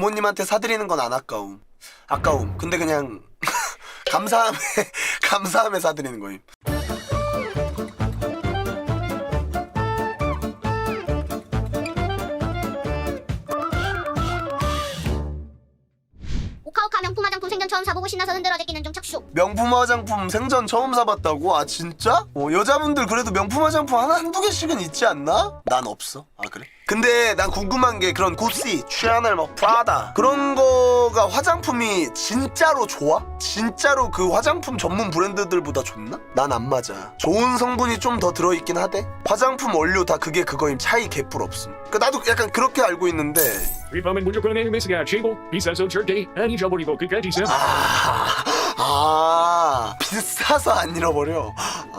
부모님한테 사드리는 건 안 아까움. 아까움. 근데 그냥 감사함에 감사함에 사드리는 거임. 오카오카 명품 화장품 생전 처음 사보고 신나서 흔들어 제끼는 중 착수. 명품 화장품 생전 처음 사봤다고? 아 진짜? 어, 여자분들 그래도 명품 화장품 하나 한두 개씩은 있지 않나? 난 없어. 아 그래? 근데 난 궁금한 게 그런 구찌, 슈아넬, 뭐 프라다 그런 거가 화장품이 진짜로 좋아? 진짜로 그 화장품 전문 브랜드들보다 좋나? 난 안 맞아. 좋은 성분이 좀 더 들어있긴 하대. 화장품 원료 다 그게 그거임 차이 개뿔 없음. 그 나도 약간 그렇게 알고 있는데 위험은 무조건 MS가 최고 비싸서 절대 안 잊어버리고 끝까지 써 아, 아 비싸서 안 잃어버려.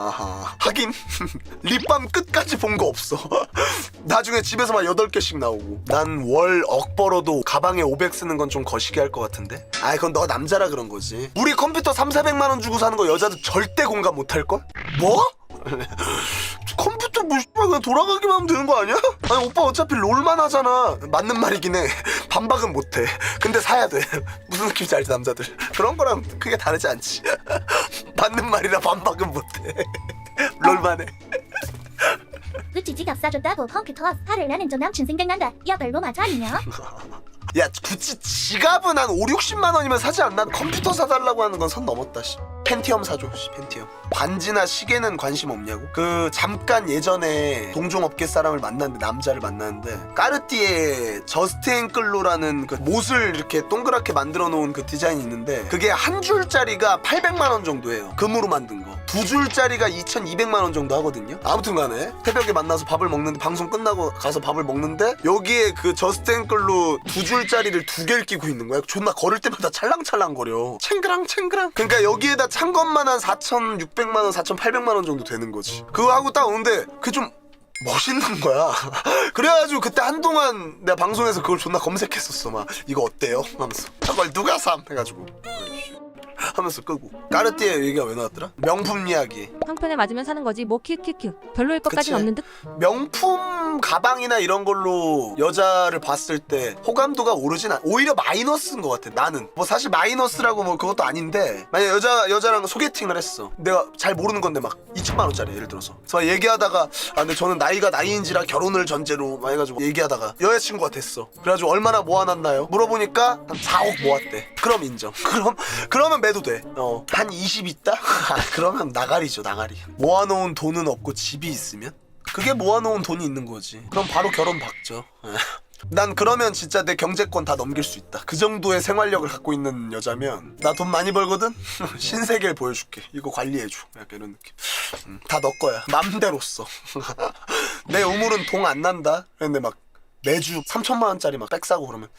아하. 하긴 립밤 끝까지 본 거 없어. 나중에 집에서 막 8개씩 나오고. 난 월 억 벌어도 가방에 500 쓰는 건 좀 거시기 할 것 같은데? 아이 그건 너 남자라 그런 거지. 우리 컴퓨터 3, 400만 원 주고 사는 거 여자도 절대 공감 못 할 걸? 뭐? 컴퓨터 뭐 그냥 돌아가기만 하면 되는 거 아니야? 아니 오빠 어차피 롤만 하잖아 맞는 말이긴 해 반박은 못해 근데 사야 돼 무슨 느낌인지 알지 남자들 그런 거랑 크게 다르지 않지 맞는 말이라 반박은 못해 롤만 해 그치 지갑 싸줬다고 컴퓨터 화를 나는 저 남친 생각난다. 야 별로 맞아 아니냐? 야 구찌 지갑은 한 5, 60만 원이면 사지 않나? 컴퓨터 사달라고 하는 건 선 넘었다 씨. 펜티엄 사줘 씨, 펜티엄. 반지나 시계는 관심 없냐고? 그 잠깐 예전에 동종업계 사람을 만났는데 남자를 만났는데 까르띠에 저스트 앵클로라는 그 못을 이렇게 동그랗게 만들어 놓은 그 디자인이 있는데 그게 한 줄짜리가 800만 원 정도예요. 금으로 만든 거 두 줄짜리가 2200만 원 정도 하거든요? 아무튼 간에 새벽에 만나서 밥을 먹는데 방송 끝나고 가서 밥을 먹는데 여기에 그 저스트 앵클로 두 줄짜리를 두 개를 끼고 있는 거야. 존나 걸을 때마다 찰랑찰랑 거려. 챙그랑 챙그랑. 그러니까 여기에다 찬 것만 한 4,600만 원 4,800만 원 정도 되는 거지 그거 하고 딱 오는데 그게 좀 멋있는 거야. 그래가지고 그때 한동안 내가 방송에서 그걸 존나 검색했었어. 막 이거 어때요? 하면서 저걸 누가 삼? 해가지고 하면서 끄고 까르띠에 얘기가 왜 나왔더라? 명품 이야기. 형편에 맞으면 사는 거지 뭐 큐큐큐 별로일 것까진 그치. 없는 듯 명품 가방이나 이런 걸로 여자를 봤을 때 호감도가 오르진 않. 오히려 마이너스인 것 같아. 나는 뭐 사실 마이너스라고 뭐 그것도 아닌데 만약 여자 여자랑 소개팅을 했어. 내가 잘 모르는 건데 막 2천만 원짜리 예를 들어서. 그래서 막 얘기하다가 아 근데 저는 나이가 나이인지라 결혼을 전제로 막 해가지고 얘기하다가 여자친구가 됐어. 그래가지고 얼마나 모아놨나요? 물어보니까 한 4억 모았대. 그럼 인정. 그럼 그러면 매도 돼. 어. 한 20 있다? 아, 그러면 나가리죠 나가리. 모아놓은 돈은 없고 집이 있으면 그게 모아놓은 돈이 있는 거지. 그럼 바로 결혼 박죠. 난 그러면 진짜 내 경제권 다 넘길 수 있다. 그 정도의 생활력을 갖고 있는 여자면 나 돈 많이 벌거든. 신세계를 보여줄게. 이거 관리해줘. 약간 이런 느낌. 음, 다너 거야. 맘대로 써. 내 우물은 동 안 난다. 근데 막 매주 3천만 원짜리 막백 사고 그러면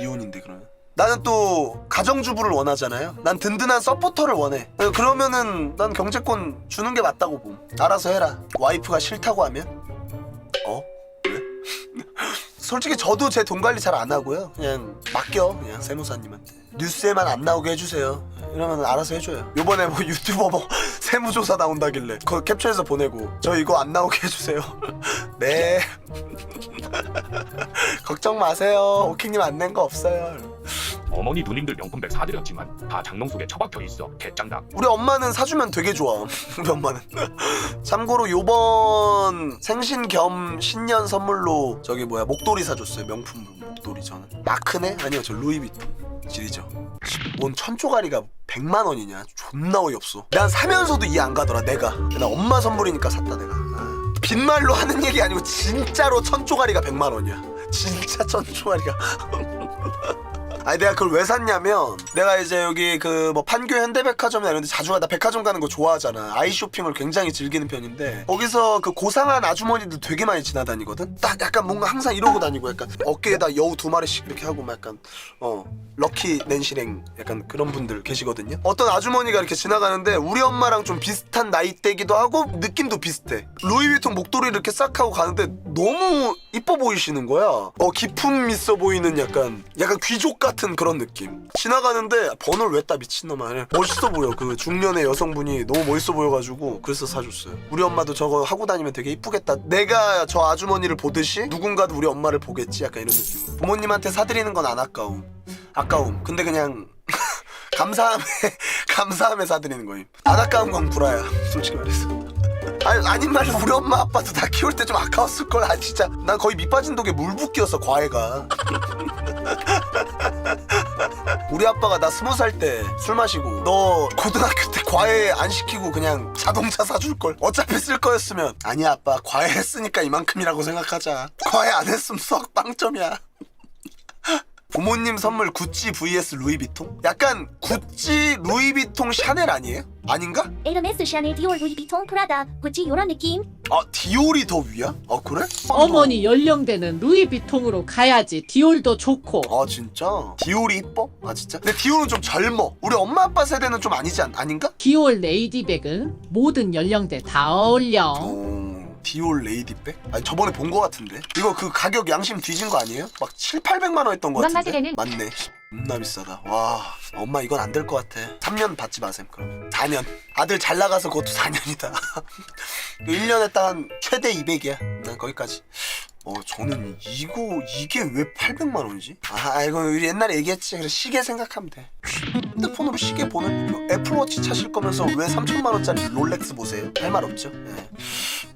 이혼인데 그러면. 나는 또 가정주부를 원하잖아요. 난 든든한 서포터를 원해. 그러면은 난 경제권 주는 게 맞다고 봄. 알아서 해라. 와이프가 싫다고 하면 어? 왜? 솔직히 저도 제 돈 관리 잘 안 하고요. 그냥 맡겨 그냥 세무사님한테. 뉴스에만 안 나오게 해주세요. 이러면 알아서 해줘요. 요번에 뭐 유튜버 뭐 세무조사 나온다길래 그거 캡처해서 보내고 저 이거 안 나오게 해주세요. 네. 걱정 마세요. 오킹님 안 낸 거 없어요. 어머니 누님들 명품백 사드렸지만 다 장롱 속에 처박혀 있어 개짱다 우리 엄마는 사주면 되게 좋아. 우리 엄마는. 참고로 요번 생신 겸 신년 선물로 저기 뭐야 목도리 사줬어요. 명품 목도리 저는. 마크네? 아니요 저 루이비통. 질이죠. 뭔 천조가리가 100만 원이냐? 존나 어이없어. 난 사면서도 이해 안 가더라 내가. 나 엄마 선물이니까 샀다 내가. 아. 빈말로 하는 얘기 아니고 진짜로 천조가리가 100만 원이야. 진짜 천조가리가. 아니 내가 그걸 왜 샀냐면 내가 이제 여기 그 뭐 판교 현대백화점이나 이런 데 자주 가다 백화점 가는 거 좋아하잖아. 아이 쇼핑을 굉장히 즐기는 편인데 거기서 그 고상한 아주머니들 되게 많이 지나다니거든? 딱 약간 뭔가 항상 이러고 다니고 약간 어깨에다 여우 두 마리씩 이렇게 하고 막 약간 어 럭키 낸시랭 약간 그런 분들 계시거든요? 어떤 아주머니가 이렇게 지나가는데 우리 엄마랑 좀 비슷한 나이대기도 하고 느낌도 비슷해. 루이비통 목도리 이렇게 싹 하고 가는데 너무 이뻐 보이시는 거야. 어 기품 있어 보이는 약간 약간 귀족 같은 그런 느낌. 지나가는데 번호를 왜 따 미친놈아 멋있어 보여. 그 중년의 여성분이 너무 멋있어 보여가지고 그래서 사줬어요. 우리 엄마도 저거 하고 다니면 되게 이쁘겠다. 내가 저 아주머니를 보듯이 누군가도 우리 엄마를 보겠지? 약간 이런 느낌. 부모님한테 사드리는 건 안 아까움. 아까움. 근데 그냥 감사함에 감사함에 사드리는 거임. 안 아까운 건 구라야. 솔직히 말해서 아니, 아닌 말로 우리 엄마 아빠도 나 키울 때 좀 아까웠을 걸. 아 진짜 난 거의 밑 빠진 독에 물 붓기였어 과외가. 우리 아빠가 나 스무 살 때 술 마시고 너 고등학교 때 과외 안 시키고 그냥 자동차 사줄 걸. 어차피 쓸 거였으면 아니야 아빠 과외 했으니까 이만큼이라고 생각하자. 과외 안 했으면 수학 빵점이야. 부모님 선물 구찌 vs 루이비통? 약간 구찌 루이비통 샤넬 아니에요? 아닌가? 에르메스 샤넬 디올 루이비통 프라다 구찌 요런 느낌 아 디올이 더 위야? 아 그래? 어머니 연령대는 루이비통으로 가야지 디올도 좋고 아 진짜? 디올이 이뻐? 아 진짜? 근데 디올은 좀 젊어 우리 엄마 아빠 세대는 좀 아니지 않, 아닌가? 디올 레이디백은 모든 연령대 다 어울려 오 디올 레이디백? 아니 저번에 본 거 같은데 이거 그 가격 양심 뒤진 거 아니에요? 막 7, 800만 원 했던 거 같은데? 맞네 겁나 비싸다 와 엄마 이건 안 될 것 같아 3년 받지 마셈 그럼 4년 아들 잘 나가서 그것도 4년이다 1년에 딴 최대 200이야 난 거기까지 어 저는 이거 이게 왜 800만 원이지? 아 이거 우리 옛날에 얘기했지 그래서 시계 생각하면 돼 핸드폰으로 시계 보는 애플워치 차실 거면서 왜 3천만 원짜리 롤렉스 보세요? 할 말 없죠 예.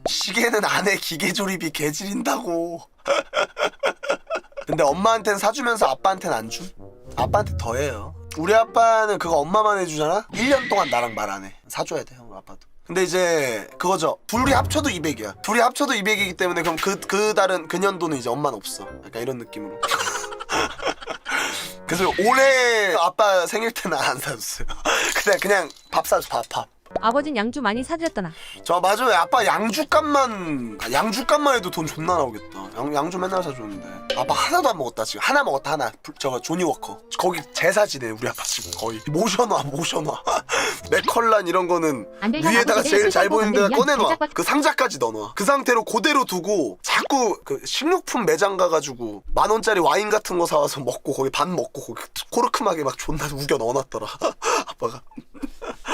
시계는 안에 기계 조립이 개지린다고. 근데 엄마한테는 사주면서 아빠한테는 안 줌? 아빠한테 더해요. 우리 아빠는 그거 엄마만 해주잖아? 1년 동안 나랑 말 안 해. 사줘야 돼형 아빠도. 근데 이제 그거죠. 둘이 합쳐도 200이야. 둘이 합쳐도 200이기 때문에 그럼 그, 그 달은 그 년도는 이제 엄마는 없어. 약간 이런 느낌으로. 그래서 올해 아빠 생일 때는 안 사줬어요. 그냥 그냥 밥 사줘 밥 밥 아버진 양주 많이 사드렸더나. 저 맞아요. 아빠 양주값만 아, 양주값만 해도 돈 존나 나오겠다. 양, 양주 맨날 사줬는데 아빠 하나도 안 먹었다 지금 하나 먹었다 하나. 불- 저거 조니 워커 거기 제사 지내 우리 아빠 지금 거의 모셔놔 모셔놔. 맥컬란 이런 거는 안될 위에다가 제일 잘 보이는 데다 꺼내놔. 제작과- 그 상자까지 넣어놔. 그 상태로 그대로 두고 자꾸 그 식료품 매장 가가지고 만 원짜리 와인 같은 거 사와서 먹고 거기 반 먹고 거기 코르크막에 막 존나 우겨 넣어놨더라. 아빠가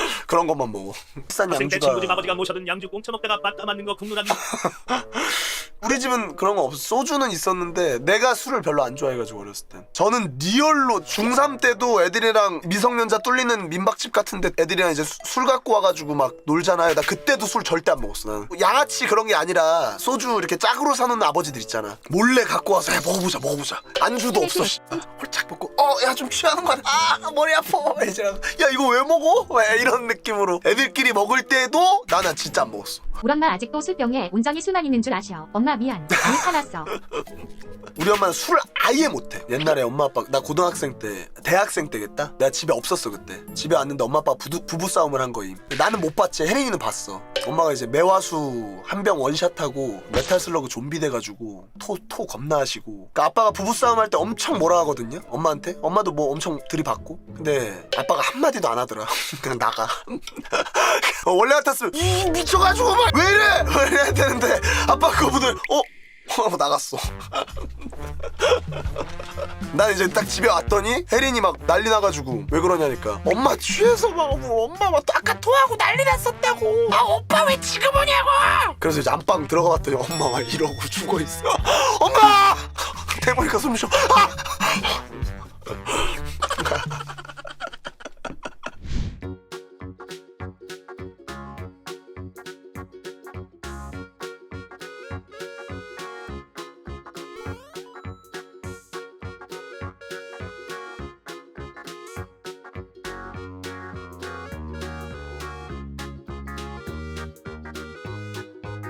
그런 것만 먹어. 비싼 양주가 친구 집 아버지가 모셔둔 양주 꽁쳐 먹다가 바다 맞는 거 국물한 우리 집은 그런 거 없어. 소주는 있었는데 내가 술을 별로 안 좋아해가지고 어렸을 땐. 저는 리얼로 중3 때도 애들이랑 미성년자 뚫리는 민박집 같은데 애들이랑 이제 수- 술 갖고 와가지고 막 놀잖아요. 나 그때도 술 절대 안 먹었어. 나는 양아치 그런 게 아니라 소주 이렇게 짝으로 사놓는 아버지들 있잖아. 몰래 갖고 와서 야 먹어보자 먹어보자. 안주도 없어. 씨. 홀짝 먹고 어 야 좀 취하는 거 같아. 아 머리 아파. 이제 야 이거 왜 먹어? 왜 이런 느낌으로 애들끼리 먹을 때도 나는 진짜 안 먹었어. 우리 엄마 아직도 술병에 온전히 술만 있는 줄 아셔. 엄마 미안. 화났어. 우리 엄마는 술 아예 못해. 옛날에 엄마 아빠 나 고등학생 때 대학생 때겠다. 내가 집에 없었어 그때. 집에 왔는데 엄마 아빠 부부 싸움을 한 거임. 나는 못 봤지. 혜린이는 봤어. 엄마가 이제 매화수 한 병 원샷하고 메탈 슬러그 좀비 돼가지고 토 토 겁나 하시고. 그러니까 아빠가 부부 싸움 할 때 엄청 뭐라 하거든요. 엄마한테. 엄마도 뭐 엄청 들이받고. 근데 아빠가 한 마디도 안 하더라. 그냥 나가. 어, 원래 같았으면 이 미쳐가지고 막 왜 이래 왜 이래야 되는데 아빠 그거보다 어 하고 나갔어. 난 이제 딱 집에 왔더니 혜린이 막 난리 나가지고 왜 그러냐니까. 엄마 취해서 막 뭐, 엄마 막 아까 토하고 난리 났었다고. 아 오빠 왜 지금 오냐고! 그래서 이제 안방 들어가 봤더니 엄마 막 이러고 죽어 있어. 엄마! 대보니까 숨 쉬어. 아!